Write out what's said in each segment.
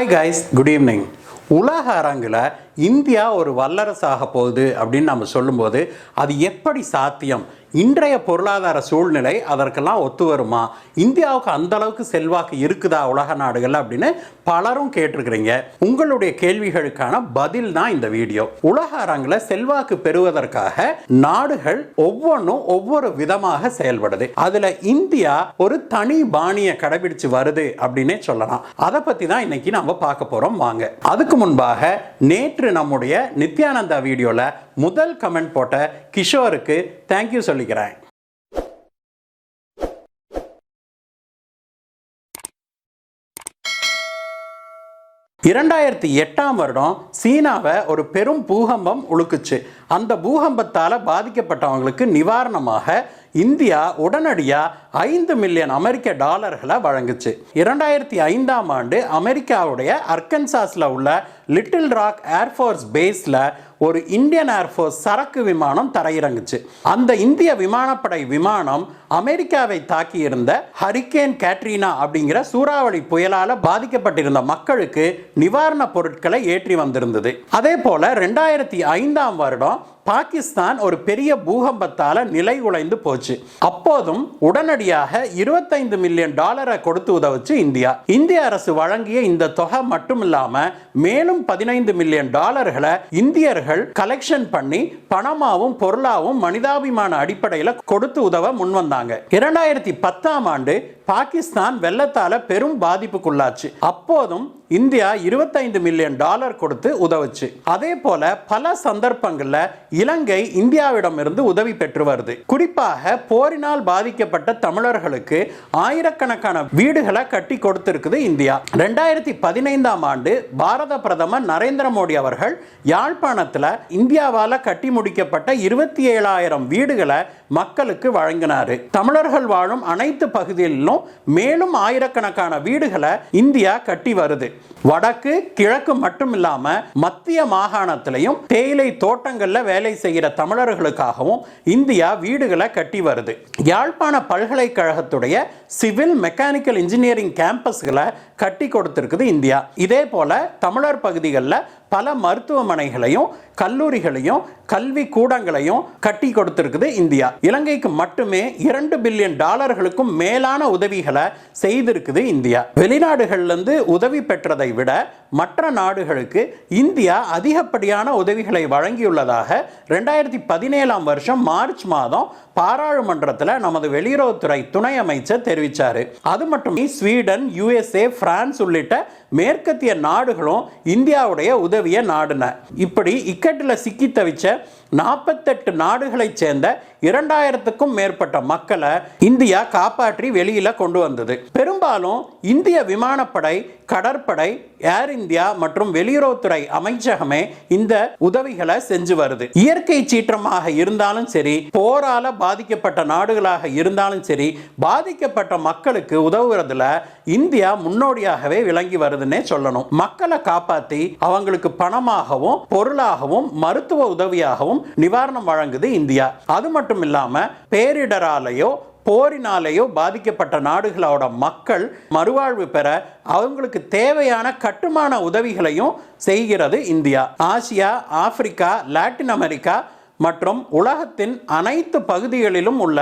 Hi guys good evening உலக அரங்கில் India ஒரு வல்லரசாக போகுது அப்படின்னு நம்ம சொல்லும்போது அது எப்படி சாத்தியம்? இன்றைய பொருளாதார சூழ்நிலை அதற்கெல்லாம் ஒத்து வருமா? இந்தியாவுக்கு அந்த அளவுக்கு செல்வாக்கு இருக்குதா உலக நாடுகள் அப்படின்னு பலரும் கேட்டிருக்கிறீங்க. உங்களுடைய கேள்விகளுக்கான பதில் தான் இந்த வீடியோ. உலக அரங்கில் செல்வாக்கு பெறுவதற்காக நாடுகள் ஒவ்வொன்றும் ஒவ்வொரு விதமாக செயல்படுது. அதுல இந்தியா ஒரு தனி பாணியை கடைபிடிச்சு வருது அப்படின்னே சொல்லலாம். அதை பத்தி தான் இன்னைக்கு நம்ம பார்க்க போறோம். வாங்க. அதுக்கு முன்பாக நேற்று நம்முடைய நித்யானந்தா வீடியோல முதல் கமெண்ட் போட்ட கிஷோருக்கு தேங்க்யூ சொல்லிக்கிறேன். இரண்டாயிரத்தி எட்டாம் வருடம் சீனாவை ஒரு பெரும் பூகம்பம் உழுக்குச்சு அந்த பூகம்பத்தால் பாதிக்கப்பட்டவங்களுக்கு நிவாரணமாக இந்தியா உடனடியாக ஐந்து மில்லியன் அமெரிக்க டாலர்களை வழங்குச்சு. இரண்டாயிரத்தி ஐந்தாம் ஆண்டு அமெரிக்காவுடைய அர்கன்சாஸில் உள்ள லிட்டில் ராக் ஏர்ஃபோர்ஸ் பேஸில் ஒரு இந்தியன் ஏர்ஃபோர்ஸ் சரக்கு விமானம் தரையிறங்குச்சு. அந்த இந்திய விமானப்படை விமானம் அமெரிக்காவை தாக்கியிருந்த ஹரிகேன் கேட்ரினா அப்படிங்கிற சூறாவளி புயலால் பாதிக்கப்பட்டிருந்த மக்களுக்கு நிவாரணப் பொருட்களை ஏற்றி வந்திருந்தது. அதே போல ரெண்டாயிரத்தி ஐந்தாம் வருடம் பாகிஸ்தான் ஒரு பெரிய பூகம்பத்தால் நிலை உழைந்து போச்சு. அப்போதும் உடனடியாக இருபத்தைந்து மில்லியன் டாலரை கொடுத்து உதவுச்சு இந்தியா. இந்திய அரசு வழங்கிய இந்த தொகை மட்டும் இல்லாமல் மேலும் பதினைந்து மில்லியன் டாலர்களை இந்தியர்கள் கலெக்ஷன் பண்ணி பணமாவும் பொருளாவும் மனிதாபிமான அடிப்படையில் கொடுத்து உதவ முன்வந்தாங்க. இரண்டாயிரத்தி பத்தாம் ஆண்டு பாகிஸ்தான் வெள்ளத்தால பெரும் பாதிப்புக்குள்ளாச்சு. அப்போதும் இந்தியா இருபத்தைந்து மில்லியன் டாலர் கொடுத்து உதவுச்சு. அதே போல பல சந்தர்ப்பங்கள்ல இலங்கை இந்தியாவிடமிருந்து உதவி பெற்று வருது. குறிப்பாக போரினால் பாதிக்கப்பட்ட தமிழர்களுக்கு ஆயிரக்கணக்கான வீடுகளை கட்டி கொடுத்திருக்குது இந்தியா. ரெண்டாயிரத்தி பதினைந்தாம் ஆண்டு பாரத பிரதமர் நரேந்திர மோடி அவர்கள் யாழ்ப்பாணத்தில் இந்தியாவால் கட்டி முடிக்கப்பட்ட இருபத்தி ஏழாயிரம் வீடுகளை மக்களுக்கு வழங்கினாரு. தமிழர்கள் வாழும் அனைத்து பகுதிகளிலும் மேலும் ஆயிரக்கணக்கான வீடுகளை இந்தியா கட்டி வருது. வடக்கு கிழக்கு மட்டும் இல்லாம மத்திய மாகாணத்திலையும் தேயிலை தோட்டங்கள்ல வேலை செய்கிற தமிழர்களுக்காகவும் இந்தியா வீடுகளை கட்டி வருது. யாழ்ப்பாண பல்கலைக்கழகத்துடைய சிவில் மெக்கானிக்கல் இன்ஜினியரிங் கேம்பஸ்களை கட்டி கொடுத்திருக்குது இந்தியா. இதே போல தமிழர் பகுதிகளில் பல மருத்துவமனைகளையும் கல்லூரிகளையும் கல்வி கூடங்களையும் கட்டி கொடுத்திருக்குது இந்தியா. இலங்கைக்கு மட்டுமே இரண்டு பில்லியன் டாலர்களுக்கும் மேலான உதவிகளை செய்திருக்குது இந்தியா. வெளிநாடுகள்லேருந்து உதவி பெற்றதை விட மற்ற நாடுகளுக்கு இந்தியா அதிகப்படியான உதவிகளை வழங்கியுள்ளதாக ரெண்டாயிரத்தி பதினேழாம் வருஷம் மார்ச் மாதம் பாராளுமன்றத்தில் நமது வெளியுறவுத்துறை துணை அமைச்சர் தெரிவித்தார் அது மட்டுமே ஸ்வீடன் யுஎஸ்ஏ பிரான்ஸ் உள்ளிட்ட மேற்கத்திய நாடுகளும் இந்தியாவுடைய உதவியை நாடின. இப்படி இக்கட்டில் சிக்கி தவிச்ச நாற்பத்தெட்டு நாடுகளைச் சேர்ந்த இரண்டாயிரத்துக்கும் மேற்பட்ட மக்களை இந்தியா காப்பாற்றி வெளியில் கொண்டு வந்தது. பெரும்பாலும் இந்திய விமானப்படை கடற்படை ஏர் இந்தியா மற்றும் வெளியுறவுத்துறை அமைச்சகமே இந்த உதவிகளை செஞ்சு வருது. இயற்கை சீற்றமாக இருந்தாலும் சரி போரால பாதிக்கப்பட்ட நாடுகளாக இருந்தாலும் சரி பாதிக்கப்பட்ட மக்களுக்கு உதவுறதுல இந்தியா முன்னோடியாகவே விளங்கி வருதுன்னே சொல்லணும். மக்களை காப்பாற்றி அவங்களுக்கு பணமாகவும் பொருளாகவும் மருத்துவ உதவியாகவும் நிவாரணம் வழங்குது இந்தியா. அது மட்டும் இல்லாம பேரிடராலேயோ போரினாலேயோ பாதிக்கப்பட்ட நாடுகளோட மக்கள் மறுவாழ்வு பெற அவங்களுக்கு தேவையான கட்டுமான உதவிகளையும் செய்கிறது India. Asia Africa Latin America மற்றும் உலகத்தின் அனைத்து பகுதிகளிலும் உள்ள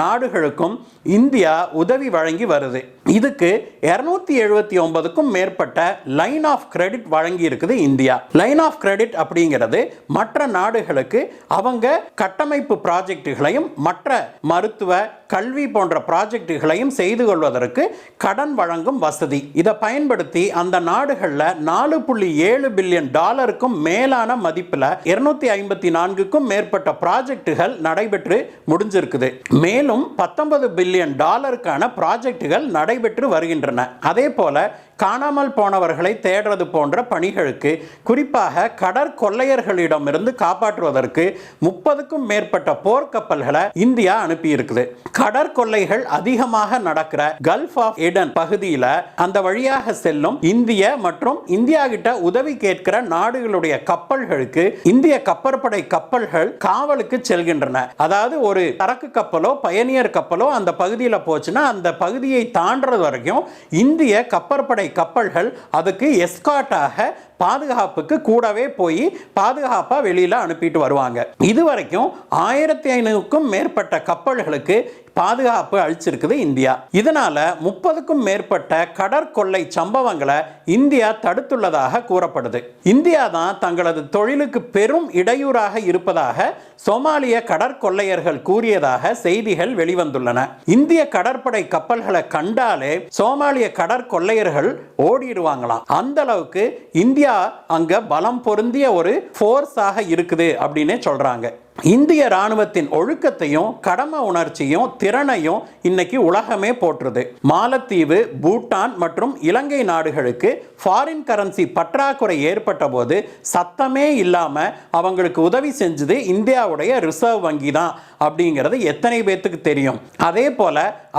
நாடுகளுக்கும் இந்தியா உதவி வழங்கி வருது. இதுக்கு இருநூத்தி எழுபத்தி ஒன்பதுக்கும் மேற்பட்ட லைன் ஆஃப் கிரெடிட் வழங்கி இருக்குது இந்தியா. லைன் ஆஃப் கிரெடிட் அப்படிங்கிறது மற்ற நாடுகளுக்கு அவங்க கட்டமைப்பு ப்ராஜெக்டுகளையும் மற்ற மருத்துவ கல்வி போன்ற ப்ராஜெக்டுகளையும் செய்து கொள்வதற்கு கடன் வழங்கும் வசதி. இதை பயன்படுத்தி அந்த நாடுகளில் நாலு புள்ளி ஏழு பில்லியன் டாலருக்கும் மேலான மதிப்பில் இருநூத்தி ஐம்பத்தி நான்குக்கும் மேற்பட்ட ப்ராஜெக்டுகள் நடைபெற்று முடிஞ்சிருக்குது. மேலும் பத்தொன்பது பில்லியன் டாலருக்கான ப்ராஜெக்டுகள் நடைபெற்று வருகின்றன. அதே போல காணாமல் போனவர்களை தேடுறது போன்ற பணிகளுக்கு குறிப்பாக கடற்கொள்ளையர்களிடமிருந்து காப்பாற்றுவதற்கு முப்பதுக்கும் மேற்பட்ட போர்க்கப்பல்களை இந்தியா அனுப்பியிருக்குது. கடற்கொள்ளைகள் அதிகமாக நடக்கிற கல்ஃப் ஆஃப் எடன் பகுதியில் அந்த வழியாக செல்லும் இந்திய மற்றும் இந்தியா கிட்ட உதவி கேட்கிற நாடுகளுடைய கப்பல்களுக்கு இந்திய கப்பற்படை கப்பல்கள் காவலுக்கு செல்கின்றன. அதாவது ஒரு சரக்கு கப்பலோ பயணியர் கப்பலோ அந்த பகுதியில் போச்சுன்னா அந்த பகுதியை தாண்டது வரைக்கும் இந்திய கப்பற்படை கடற்படை கப்பல்கள் அதுக்கு எஸ்காட்டாக பாதுகாப்புக்கு கூடவே போய் பாதுகாப்பா வெளியில அனுப்பிட்டு வருவாங்க. இதுவரைக்கும் ஆயிரத்தி ஐநூறுக்கும் மேற்பட்ட கப்பல்களுக்கு பாதுகாப்பு அழிச்சிருக்குது இந்தியா. இதனால முப்பதுக்கும் மேற்பட்ட கடற்கொள்ளை சம்பவங்களை இந்தியா தடுத்துள்ளதாக கூறப்படுது. இந்தியா தான் தங்களது தொழிலுக்கு பெரும் இடையூறாக இருப்பதாக சோமாலிய கடற்கொள்ளையர்கள் கூறியதாக செய்திகள் வெளிவந்துள்ளன. இந்திய கடற்படை கப்பல்களை கண்டாலே சோமாலிய கடற்கொள்ளையர்கள் ஓடிடுவாங்களாம். அந்த அளவுக்கு இந்தியா அங்க பலம் பொருந்திய ஒரு ஃபோர்ஸாக இருக்குது அப்படின்னே சொல்றாங்க. இந்திய ராணுவத்தின் ஒழுக்கத்தையும் கடமை உணர்ச்சியும் திறனையும் இன்னைக்கு உலகமே போற்றுது. மாலத்தீவு பூட்டான் மற்றும் இலங்கை நாடுகளுக்கு ஃபாரின் கரன்சி பற்றாக்குறை ஏற்பட்ட போது சத்தமே இல்லாம அவங்களுக்கு உதவி செஞ்சது இந்தியாவுடைய ரிசர்வ் வங்கி தான் அப்படிங்கிறது எத்தனை பேத்துக்கு தெரியும். அதே போல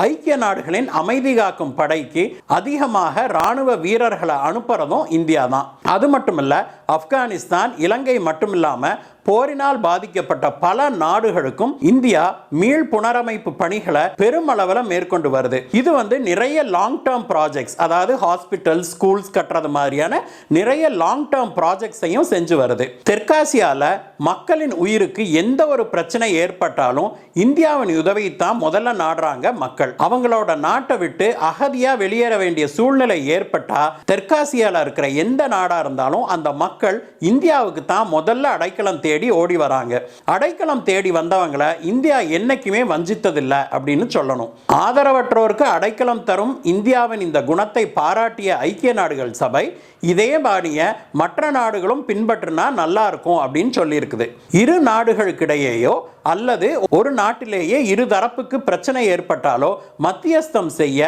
ஐக்கிய நாடுகளின் அமைதி காக்கும் படைக்கு அதிகமாக ராணுவ வீரர்களை அனுப்புறதும் இந்தியா தான். அது மட்டுமல்ல ஆப்கானிஸ்தான் இலங்கை மட்டுமில்லாம போரினால் பாதிக்கப்பட்ட பல நாடுகளுக்கும் இந்தியா மீள் புனரமைப்பு பணிகளை பெருமளவில் மேற்கொண்டு வருது. இது வந்து நிறைய லாங் டேர்ம் ப்ராஜெக்ட்ஸ் அதாவது ஹாஸ்பிட்டல் ஸ்கூல்ஸ் கட்டுறது மாதிரியான நிறைய லாங் டேர்ம் ப்ராஜெக்ட்ஸையும் செஞ்சு வருது. தெற்காசியாவில் மக்களின் உயிருக்கு எந்த ஒரு பிரச்சனை ஏற்பட்டாலும் இந்தியாவின் உதவியைத்தான் முதல்ல நாடுறாங்க மக்கள். அவங்களோட நாட்டை விட்டு அகதியாக வெளியேற வேண்டிய சூழ்நிலை ஏற்பட்டால் தெற்காசியாவில் இருக்கிற எந்த நாடாக இருந்தாலும் அந்த மக்கள் இந்தியாவுக்கு தான் முதல்ல அடைக்கலம் தேடி ஓடி வராங்க. அடைக்கலம் தேடி வந்தவங்களை இந்தியா என்னைக்குமே வஞ்சித்ததில்லை அப்படின்னு சொல்லணும். ஆதரவற்றோருக்கு அடைக்கலம் தரும் இந்தியாவின் இந்த குணத்தை பாராட்டிய ஐக்கிய நாடுகள் சபை இதே பாணிய மற்ற நாடுகளும் பின்பற்றினா நல்லா இருக்கும் அப்படின்னு சொல்லியிருக்குது. இரு நாடுகளுக்கிடையேயோ அல்லது ஒரு நாட்டிலேயே இரு தரப்புக்கு பிரச்சனை ஏற்பட்டாலோ மத்தியஸ்தம் செய்ய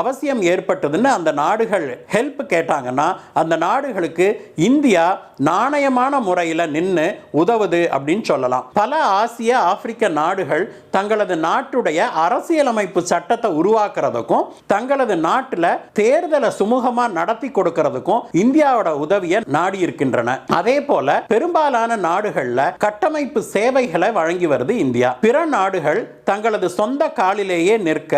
அவசியம் ஏற்பட்டதுன்னு அந்த நாடுகள் ஹெல்ப் கேட்டாங்கன்னா அந்த நாடுகளுக்கு இந்தியா நாணயமான முறையில் நின்று உதவுது அப்படின்னு சொல்லலாம். பல ஆசிய ஆப்பிரிக்க நாடுகள் தங்களது நாட்டுடைய அரசியலமைப்பு சட்டத்தை உருவாக்குறதுக்கும் தங்களது நாட்டில் தேர்தலை சுமூகமாக நடத்தி கொடுக்கறதுக்கும் இந்தியாவோட உதவியை நாடி இருக்கின்றன. அதே போல பெரும்பாலான நாடுகளில் கட்டமைப்பு சேவைகளை வழங்கி வருது இந்தியா. பிற நாடுகள் தங்களது சொந்த காலிலேயே நிற்க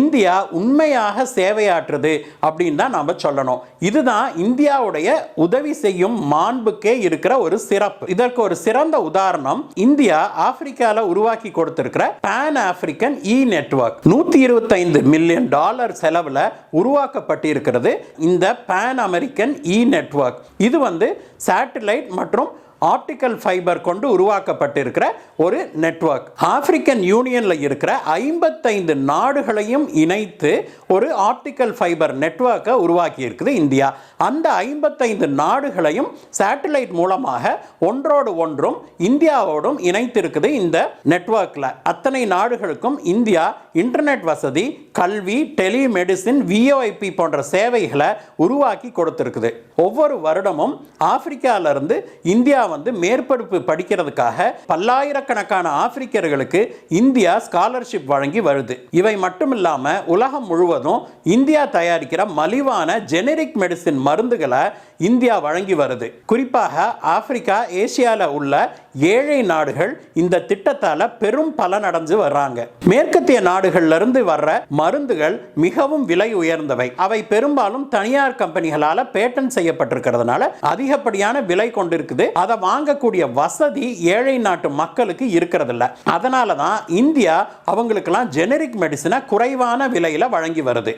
இந்தியா உண்மையாக சேவையாற்றுது அப்படின்னு தான் நாம சொல்லணும். இதுதான் இந்தியாவுடைய உதவி செய்யும் மாண்புக்கே இருக்கிற ஒரு சிறப்பு. இதற்கு ஒரு சிறந்த உதாரணம் இந்தியா ஆப்பிரிக்கால உருவாக்கி கொடுத்திருக்கிற பேன் ஆப்பிரிக்கன் இ நெட்வொர்க் நூத்தி இருபத்தைந்து மில்லியன் டாலர் செலவுல உருவாக்கப்பட்டிருக்கிறது இந்த பேன் அமெரிக்கன் இ நெட்ஒர்க் இது வந்து சேட்டலைட் மற்றும் ஆப்டிக்கல் ஃபைபர் கொண்டு உருவாக்கப்பட்டிருக்கிற ஒரு நெட்வொர்க். ஆப்பிரிக்கன் யூனியனில் இருக்கிற ஐம்பத்தைந்து நாடுகளையும் இணைத்து ஒரு ஆப்டிக்கல் ஃபைபர் நெட்வொர்க்கை உருவாக்கி இருக்குது இந்தியா. அந்த ஐம்பத்தைந்து நாடுகளையும் சேட்டலைட் மூலமாக ஒன்றோடு ஒன்றும் இந்தியாவோடும் இணைத்திருக்குது இந்த நெட்வொர்க்கில் அத்தனை நாடுகளுக்கும் இந்தியா இன்டர்நெட் வசதி கல்வி டெலிமெடிசின் விஓஐபி போன்ற சேவைகளை உருவாக்கி கொடுத்துருக்குது. ஒவ்வொரு வருடமும் ஆப்பிரிக்காவிலிருந்து இந்தியா வந்து மேற்படிப்பு படிக்கிறதுக்காக பல்லாயிரக்கணக்கான ஆப்பிரிக்கர்களுக்கு இந்தியா ஸ்காலர்ஷிப் வழங்கி வருது. இவை மட்டும் இல்லாமல் உலகம் முழுவதும் இந்தியா தயாரிக்கிற மலிவான ஜெனரிக் மெடிசின் மருந்துகளை இந்தியா வழங்கி வருது. குறிப்பாக ஆப்பிரிக்கா ஏசியால உள்ள ஏழை நாடுகள் இந்த திட்டத்தால பெரும் பலனடைஞ்சு வர்றாங்க. மேற்கத்திய நாடுகள்ல இருந்து வர்ற மருந்துகள் மிகவும் விலை உயர்ந்தவை. அவை பெரும்பாலும் தனியார் கம்பெனிகளால பேட்டன் செய்யப்பட்டிருக்கிறதுனால அதிகப்படியான விலை கொண்டிருக்குது. அதை வாங்கக்கூடிய வசதி ஏழை நாட்டு மக்களுக்கு இருக்கிறதில்ல. அதனால தான் இந்தியா அவங்களுக்கெல்லாம் ஜெனரிக் மெடிசனை குறைவான விலையில வழங்கி வருது.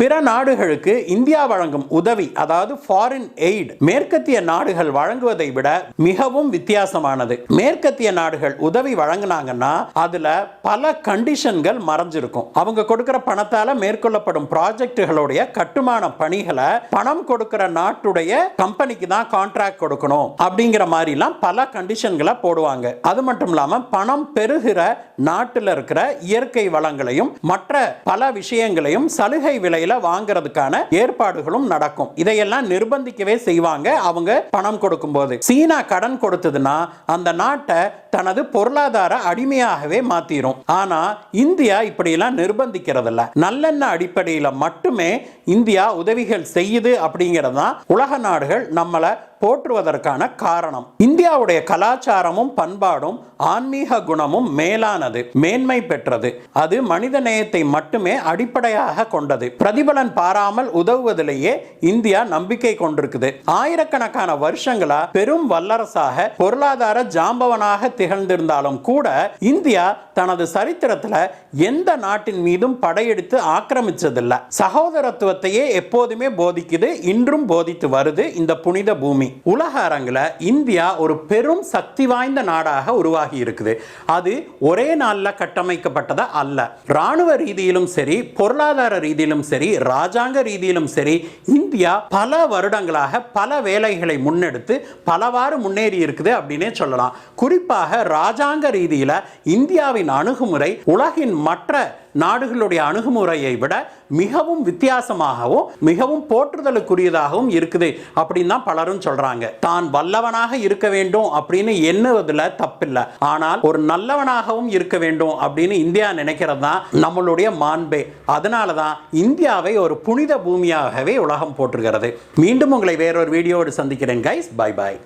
பிற நாடுகளுக்கு இந்தியா வழங்கும் உதவி அதாவது ஃபாரின் எய்ட் மேற்கத்திய நாடுகள் வழங்குவதை விட மிகவும் வித்தியாசமானது. மேற்கத்திய நாடுகள் உதவி வழங்கினாங்கன்னா அதுல பல கண்டிஷன்கள் மறைஞ்சிருக்கும். அவங்க கொடுக்கிற பணத்தால மேற்கொள்ளப்படும் ப்ராஜெக்டுகளுடைய கட்டுமான பணிகளை பணம் கொடுக்கிற நாட்டுடைய கம்பெனிக்கு தான் கான்ட்ராக்ட் கொடுக்கணும் அப்படிங்கிற மாதிரிலாம் பல கண்டிஷன்களை போடுவாங்க. அது மட்டும் இல்லாம பணம் பெறுகிற நாட்டில் இருக்கிற இயற்கை வளங்களையும் மற்ற பல விஷயங்களையும் சலுகை விலையில் வாங்குறதுக்கான ஏற்பாடுகளும் நடக்கும். இதையெல்லாம் நிர்பந்திக்கவே செய்வாங்க அவங்க பணம் கொடுக்கும்போது. சீனா கடன் கொடுத்ததுன்னா அந்த நாட்டை தனது பொருளாதார அடிமையாகவே மாத்திரும். ஆனா இந்தியா இப்படியெல்லாம் நிர்பந்திக்கிறது இல்லை நல்லெண்ண அடிப்படையில் மட்டுமே இந்தியா உதவிகள் செய்யுது அப்படிங்கிறது தான் உலக நாடுகள் நம்மளை போற்றுவதற்கான காரணம். இந்தியாவுடைய கலாச்சாரமும் பண்பாடும் ஆன்மீக குணமும் மேலானது மேன்மை பெற்றது. அது மனித நேயத்தை மட்டுமே அடிப்படையாக கொண்டது. பிரதிபலன் பாராமல் உதவுவதிலேயே இந்தியா நம்பிக்கை கொண்டிருக்குது. ஆயிரக்கணக்கான வருஷங்களா பெரும் வல்லரசாக பொருளாதார ஜாம்பவனாக திகழ்ந்திருந்தாலும் கூட இந்தியா தனது சரித்திரத்துல எந்த நாட்டின் மீதும் படையெடுத்து ஆக்கிரமிச்சதில்ல. தத்துவத்தையே எப்போதுமே போதிக்குது இன்றும் போதித்து வருது இந்த புனித பூமி. உலக அரங்கில் இந்தியா ஒரு பெரும் சக்தி வாய்ந்த நாடாக உருவாகி இருக்குது. அது ஒரே நாளில் கட்டமைக்கப்பட்டதா அல்ல. ராணுவ ரீதியிலும் சரி பொருளாதார ரீதியிலும் சரி ராஜாங்க ரீதியிலும் சரி இந்தியா பல வருடங்களாக பல வேலைகளை முன்னெடுத்து பலவாறு முன்னேறி இருக்குது அப்படின்னே சொல்லலாம். குறிப்பாக ராஜாங்க ரீதியில் இந்தியாவின் அணுகுமுறை உலகின் மற்ற நாடுகளுடைய அணுகுமுறையை விட மிகவும் வித்தியாசமாகவும் மிகவும் போற்றுதலுக்குரியதாகவும் இருக்குது அப்படின்னு தான் பலரும் சொல்றாங்க. தான் வல்லவனாக இருக்க வேண்டும் அப்படின்னு எண்ணுவதில் தப்பில்லை. ஆனால் ஒரு நல்லவனாகவும் இருக்க வேண்டும் அப்படின்னு இந்தியா நினைக்கிறது தான் நம்மளுடைய மாண்பே. அதனால தான் இந்தியாவை ஒரு புனித பூமியாகவே உலகம் போற்றுகிறது. மீண்டும் உங்களை வேறொரு வீடியோடு சந்திக்கிறேன் கைஸ் பை பாய்